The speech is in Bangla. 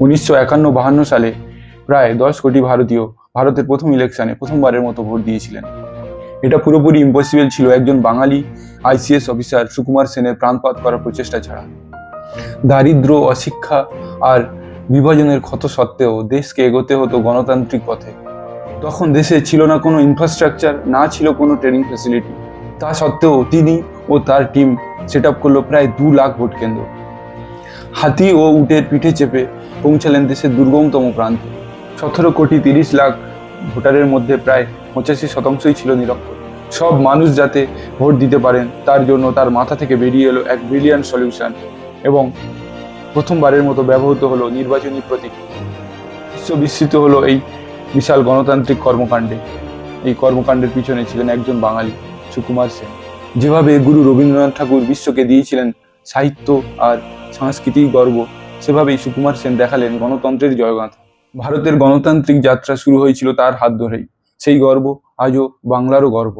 উনিশশো একান্ন বাহান্ন সালে প্রায় দশ কোটি ভারতীয় ভারতের প্রথম ইলেকশনে প্রথমবারের মতো ভোট দিয়েছিলেন। এটা পুরোপুরি ইম্পসিবল ছিল। একজন বাঙালি আইসিএস অফিসার সুকুমার সেনের প্রাণপাত করার প্রচেষ্টা ছাড়া। দারিদ্র, অশিক্ষা আর বিভাজনের ক্ষত সত্ত্বেও দেশকে এগোতে হতো গণতান্ত্রিক পথে। তখন দেশে ছিল না কোনো ইনফ্রাস্ট্রাকচার না ছিল কোনো ট্রেনিং ফ্যাসিলিটি তা সত্ত্বেও তিনি ও তার টিম সেট আপ করল প্রায় দু লাখ ভোট কেন্দ্র। হাতি ও উটের পিঠে চেপে পৌঁছালেন দেশের দুর্গমতম প্রান্তে। সতেরো কোটি তিরিশ লাখ ভোটারের মধ্যে প্রায় পঁচাশি শতাংশই ছিল নিরক্ষর। সব মানুষ যাতে ভোট দিতে পারেন, তার জন্য তার মাথা থেকে বেরিয়ে এলো এক ব্রিলিয়ান সলিউশন এবং প্রথমবারের মতো ব্যবহৃত হলো নির্বাচনী প্রতীক। বিশ্ব বিস্মিত হলো এই বিশাল গণতান্ত্রিক কর্মকাণ্ডে। এই কর্মকাণ্ডের পিছনে ছিলেন একজন বাঙালি, সুকুমার সেন। যেভাবে গুরু রবীন্দ্রনাথ ঠাকুর বিশ্বকে দিয়েছিলেন সাহিত্য আর সাংস্কৃতিক গর্ব। সেভাবেই সুকুমার সেন দেখালেন গণতন্ত্রের জয়গাথা। ভারতের গণতান্ত্রিক যাত্রা শুরু হয়েছিল তার হাত ধরেই। সেই গর্ব আজও বাংলারও গর্ব।